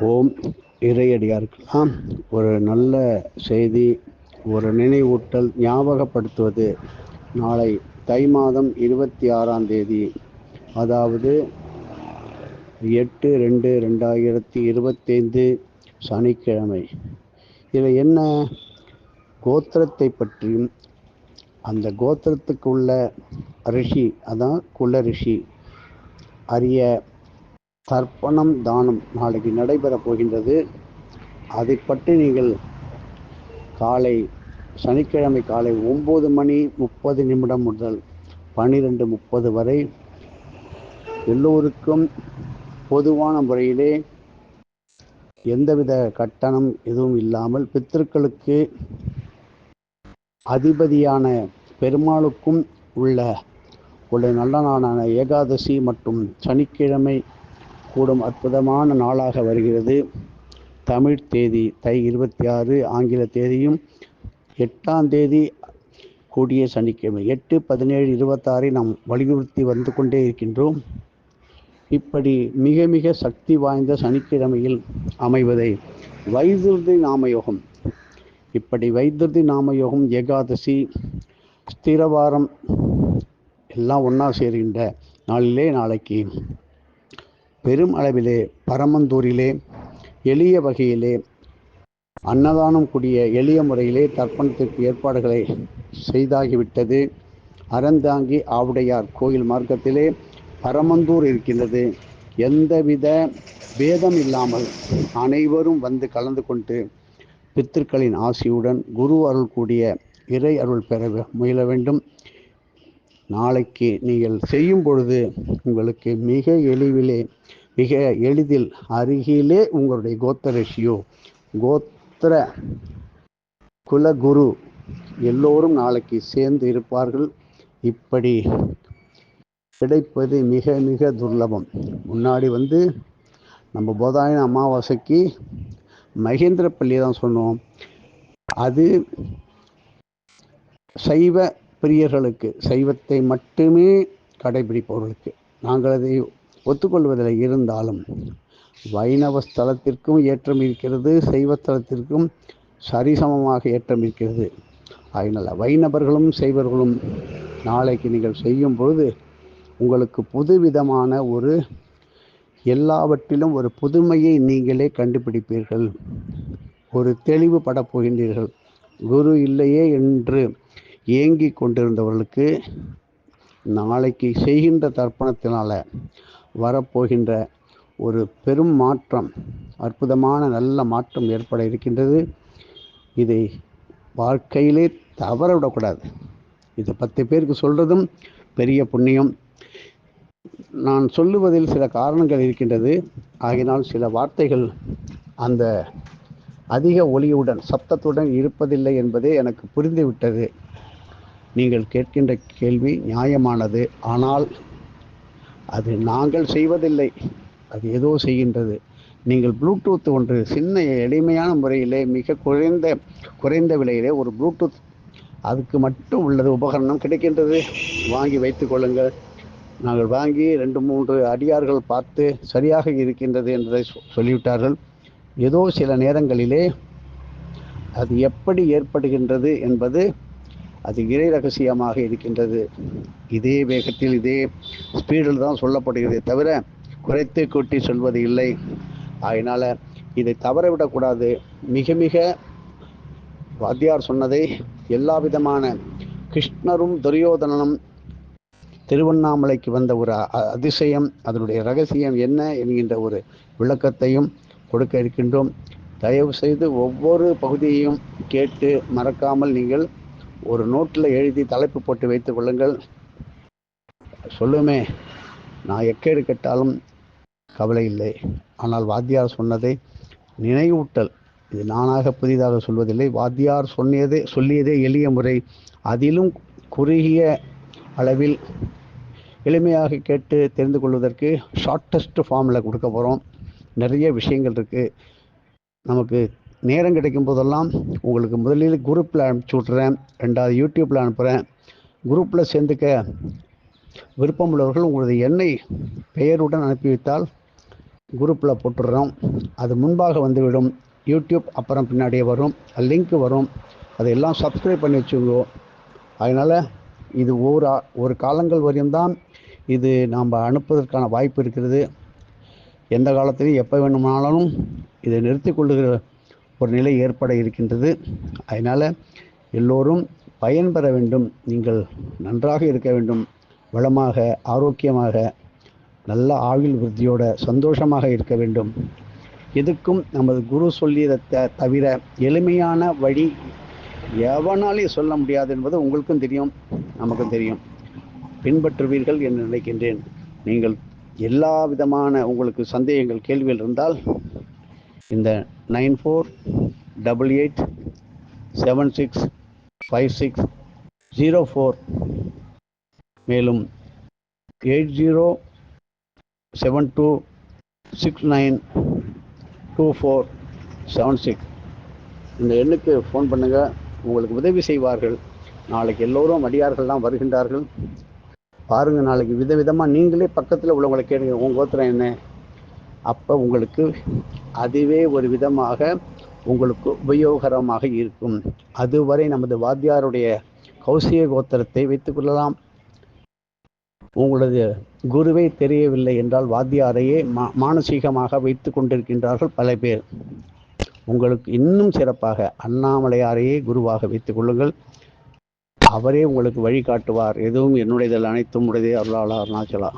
ஓம் இறையடியாருக்கெல்லாம் ஒரு நல்ல செய்தி ஒரு நினைவூட்டல் ஞாபகப்படுத்துவது. நாளை தை மாதம் இருபத்தி ஆறாம் தேதி அதாவது எட்டு ரெண்டு ரெண்டாயிரத்தி இருபத்தைந்து சனிக்கிழமை. இதில் என்ன கோத்திரத்தை பற்றியும் அந்த கோத்திரத்துக்கு உள்ள ரிஷி அதான் குல ரிஷி அரிய தர்ப்பணம் தானம் நாளைக்கு நடைபெறப் போகின்றது. அதை பற்றி நீங்கள் காலை சனிக்கிழமை காலை ஒம்பது மணி முப்பது நிமிடம் முதல் பன்னிரெண்டு முப்பது வரை எல்லோருக்கும் பொதுவான முறையிலே எந்தவித கட்டணம் எதுவும் இல்லாமல் பித்திருக்களுக்கு அதிபதியான பெருமாளுக்கும் உள்ள உள்ள நல்ல நாளான ஏகாதசி மற்றும் சனிக்கிழமை கூடும் அற்புதமான நாளாக வருகிறது. தமிழ் தேதி தை இருபத்தி ஆறு ஆங்கில தேதியும் எட்டாம் தேதி கூடிய சனிக்கிழமை. எட்டு பதினேழு இருபத்தாறை நாம் வலியுறுத்தி வந்து கொண்டே இருக்கின்றோம். இப்படி மிக மிக சக்தி வாய்ந்த சனிக்கிழமையில் அமைவதை வைதுர்தி நாமயோகம். இப்படி வைத்திருதி நாமயோகம் ஏகாதசி ஸ்திரவாரம் எல்லாம் ஒன்றா சேர்கின்ற நாளிலே நாளைக்கு பெரும் அளவிலே பரமந்தூரிலே எளிய வகையிலே அன்னதானம் கூடிய எளிய முறையிலே தர்ப்பணத்திற்கு ஏற்பாடுகளை செய்தாகிவிட்டது. அறந்தாங்கி ஆவுடையார் கோயில் மார்க்கத்திலே பரமந்தூர் இருக்கின்றது. எந்தவித பேதம் இல்லாமல் அனைவரும் வந்து கலந்து கொண்டு பித்திருக்களின் ஆசியுடன் குரு அருள் கூடிய இறை அருள் பெற முயல வேண்டும். நாளைக்கு நீங்கள் செய்யும் பொழுது உங்களுக்கு மிக எளிவிலே மிக எளிதில் அருகிலே உங்களுடைய கோத்தரிஷியோ கோத்திர குலகுரு எல்லோரும் நாளைக்கு சேர்ந்து இருப்பார்கள். இப்படி கிடைப்பது மிக மிக துர்லபம். முன்னாடி வந்து நம்ம போதாயன அமாவாசைக்கு மகேந்திரப்பள்ளி தான் சொன்னோம். அது சைவ பிரியர்களுக்கு சைவத்தை மட்டுமே கடைபிடிப்பவர்களுக்கு நாங்கள் அதை ஒத்துக்கொள்வதில் இருந்தாலும் வைணவ ஸ்தலத்திற்கும் ஏற்றம் இருக்கிறது சைவஸ்தலத்திற்கும் சரிசமமாக ஏற்றம் இருக்கிறது. அதனால் வைணவர்களும் சைவர்களும் நாளைக்கு நீங்கள் செய்யும் பொழுது உங்களுக்கு புதுவிதமான ஒரு எல்லாவற்றிலும் ஒரு புதுமையை நீங்களே கண்டுபிடிப்பீர்கள். ஒரு தெளிவு படப் போகின்றீர்கள். குரு இல்லையே என்று ஏங்கி கொண்டிருந்தவர்களுக்கு நாளைக்கு செய்கின்ற தர்ப்பணத்தினால் வரப்போகின்ற ஒரு பெரும் மாற்றம் அற்புதமான நல்ல மாற்றம் ஏற்பட இருக்கின்றது. இதை வாழ்க்கையிலே தவற விடக்கூடாது இதை பத்து பேருக்கு சொல்கிறதும் பெரிய புண்ணியம். நான் சொல்லுவதில் சில காரணங்கள் இருக்கின்றது. ஆகினால் சில வார்த்தைகள் அந்த அதிக ஒளியுடன் சப்தத்துடன் இருப்பதில்லை என்பதே எனக்கு புரிந்துவிட்டது. நீங்கள் கேட்கின்ற கேள்வி நியாயமானது. ஆனால் அது நாங்கள் செய்வதில்லை. அது ஏதோ செய்கின்றது. நீங்கள் ப்ளூடூத் ஒன்று சின்ன எளிமையான முறையிலே மிக குறைந்த குறைந்த விலையிலே ஒரு ப்ளூடூத் அதுக்கு மட்டும் உள்ளது உபகரணம் கிடைக்கின்றது. வாங்கி வைத்து கொள்ளுங்கள். நாங்கள் வாங்கி ரெண்டு மூன்று அடியார்கள் பார்த்து சரியாக இருக்கின்றது என்பதை சொல்லிவிட்டார்கள். ஏதோ சில நேரங்களிலே அது எப்படி ஏற்படுகின்றது என்பது அது இறை ரகசியமாக இருக்கின்றது. இதே வேகத்தில் இதே ஸ்பீடில் தான் சொல்லப்படுகிறதே தவிர குறைத்து கூட்டி சொல்வது இல்லை. அதனால் இதை தவற விடக்கூடாது. மிக மிக வாத்தியார் சொன்னதை எல்லா விதமான கிருஷ்ணரும் துரியோதனனும் திருவண்ணாமலைக்கு வந்த ஒரு அதிசயம் அதனுடைய ரகசியம் என்ன என்கின்ற ஒரு விளக்கத்தையும் கொடுக்க இருக்கின்றோம். தயவு செய்து ஒவ்வொரு பகுதியையும் கேட்டு மறக்காமல் நீங்கள் ஒரு நோட்டில் எழுதி தலைப்பு போட்டு வைத்துக் கொள்ளுங்கள். சொல்லுமே நான் எக்கேடு கெட்டாலும் கவலை இல்லை. ஆனால் வாத்தியார் சொன்னதை நினைவூட்டல். இது நானாக புதிதாக சொல்வதில்லை. வாத்தியார் சொன்னியதே சொல்லியதே எளிய முறை. அதிலும் குறுகிய அளவில் எளிமையாக கேட்டு தெரிந்து கொள்வதற்கு ஷார்ட்டஸ்ட் ஃபார்மில் கொடுக்க போகிறோம் நிறைய விஷயங்கள் இருக்குது நமக்கு நேரம் கிடைக்கும் போதெல்லாம் உங்களுக்கு முதலில் குரூப்பில் அனுப்பிச்சி விட்றேன் ரெண்டாவது யூடியூப்பில் அனுப்புகிறேன் குரூப்பில் சேர்ந்துக்க விருப்பமுள்ளவர்கள் உங்களது எண்ணை பெயருடன் அனுப்பி வைத்தால் குரூப்பில் போட்டுடுறோம். அது முன்பாக வந்துவிடும். யூடியூப் அப்புறம் பின்னாடியே வரும். லிங்க் வரும். அதையெல்லாம் சப்ஸ்கிரைப் பண்ணி வச்சுக்கோ. அதனால் இது ஒரு ஆ- ஒரு காலங்கள் வரையும் தான் இது நாம் அனுப்புவதற்கான வாய்ப்பு இருக்கிறது. எந்த காலத்திலையும் எப்போ வேணுமானாலும் இதை நிறுத்திக் கொள்ளுகிற ஒரு நிலை ஏற்பட இருக்கின்றது. அதனால் எல்லோரும் பயன்பெற வேண்டும். நீங்கள் நன்றாக இருக்க வேண்டும். வளமாக ஆரோக்கியமாக நல்ல ஆயுள் விருத்தியோட சந்தோஷமாக இருக்க வேண்டும். எதுக்கும் நமது குரு சொல்லியதை தவிர எளிமையான வழி எவனாலையும் சொல்ல முடியாது என்பது உங்களுக்கும் தெரியும் நமக்கும் தெரியும். பின்பற்றுவீர்கள் என்று நினைக்கின்றேன். நீங்கள் எல்லா விதமான உங்களுக்கு சந்தேகங்கள் கேள்விகள் இருந்தால் இந்த nine four double eight seven six five six zero four. மேலும் eight zero seven two six nine two four seven six. இந்த எண்ணுக்கு ஃபோன் பண்ணுங்கள் உங்களுக்கு உதவி செய்வார்கள். நாளைக்கு எல்லோரும் அடியார்கள்லாம் வருகின்றார்கள். பாருங்கள் நாளைக்கு விதவிதமாக நீங்களே பக்கத்தில் உள்ளவங்களை கேளுங்க. உங்கள் கோத்திரம் என்ன? அப்போ உங்களுக்கு அதுவே ஒரு விதமாக உங்களுக்கு உபயோகரமாக இருக்கும். அதுவரை நமது வாத்தியாருடைய கௌசிய கோத்திரத்தை வைத்துக்கொள்ளலாம் உங்களது குருவை தெரியவில்லை என்றால் வாத்தியாரையே மா மானசீகமாக வைத்து கொண்டிருக்கின்றார்கள் பல பேர். உங்களுக்கு இன்னும் சிறப்பாக அண்ணாமலையாரையே குருவாக வைத்துக் கொள்ளுங்கள். அவரே உங்களுக்கு வழிகாட்டுவார். எதுவும் என்னுடையதில் அனைத்தும் உடையதே அருளாளா அருணாச்சலா.